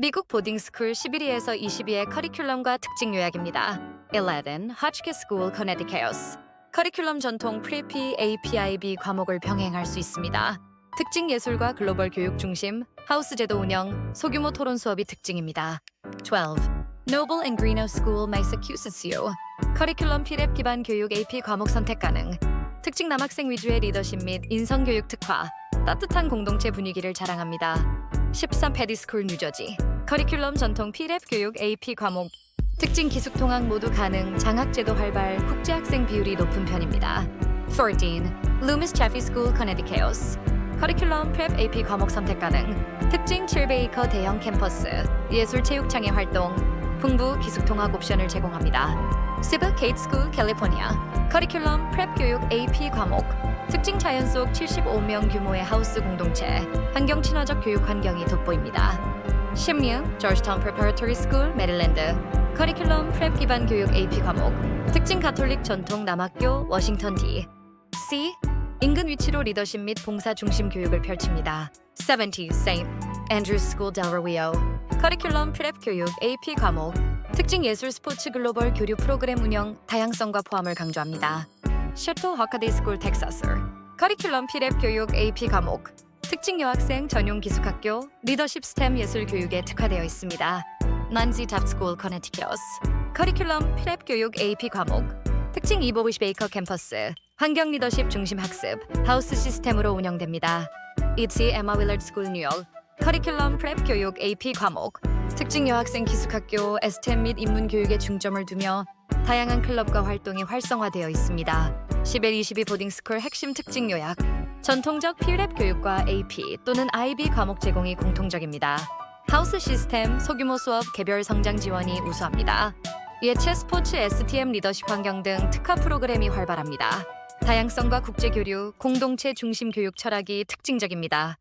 미국 보딩스쿨 11위에서 20위의 커리큘럼과 특징 요약입니다. 11. Hotchkiss School Connecticut 커리큘럼 전통 프리피 APIB 과목을 병행할 수 있습니다. 특징 예술과 글로벌 교육 중심, 하우스 제도 운영, 소규모 토론 수업이 특징입니다. 12. Noble and Greeno School Massachusetts U 커리큘럼 피랩 기반 교육 AP 과목 선택 가능. 특징 남학생 위주의 리더십 및 인성 교육 특화, 따뜻한 공동체 분위기를 자랑합니다. 13. 페디스쿨 뉴저지 커리큘럼 전통 피랩 교육 AP 과목 특징 기숙 통학 모두 가능 장학 제도 활발 국제 학생 비율이 높은 편입니다. 14. Loomis Chaffee School Connecticut 커리큘럼 프랩 AP 과목 선택 가능 특징 7베이커 대형 캠퍼스 예술 체육 창의 활동 풍부 기숙 통학 옵션을 제공합니다. 시브 케이트 스쿨 캘리포니아 커리큘럼 프랩 교육 AP 과목 특징 자연 속 75명 규모의 하우스 공동체 환경 친화적 교육 환경이 돋보입니다. 16. 조지타운 프레파라토리 스쿨 메릴랜드 커리큘럼 프랩 기반 교육 AP 과목 특징 가톨릭 전통 남학교 워싱턴 D C 인근 위치로 리더십 및 봉사 중심 교육을 펼칩니다. 70. St. Andrews School Del Rio 커리큘럼 프랩 교육 AP 과목 특징 예술 스포츠 글로벌 교류 프로그램 운영 다양성과 포함을 강조합니다. 셔틀 허카데이 스쿨 텍사스 커리큘럼 피랩 교육 AP 과목 특징 여학생 전용 기숙학교 리더십 스템 예술 교육에 특화되어 있습니다. 난지 잡스쿨 커네티큐스 커리큘럼 피랩 교육 AP 과목. 특징 이보비시 베이커 캠퍼스. 환경 리더십 중심 학습. 하우스 시스템으로 운영됩니다. 이치 에마 윌러드 스쿨 뉴욕 커리큘럼 프랩 교육 AP 과목. 특징 여학생 기숙학교 STEM 및 인문 교육에 중점을 두며 다양한 클럽과 활동이 활성화되어 있습니다. 11-22 보딩스쿨 핵심 특징 요약 전통적 피랩 교육과 AP 또는 IB 과목 제공이 공통적입니다. 하우스 시스템, 소규모 수업, 개별 성장 지원이 우수합니다. 예체 스포츠 STM 리더십 환경 등 특화 프로그램이 활발합니다. 다양성과 국제 교류, 공동체 중심 교육 철학이 특징적입니다.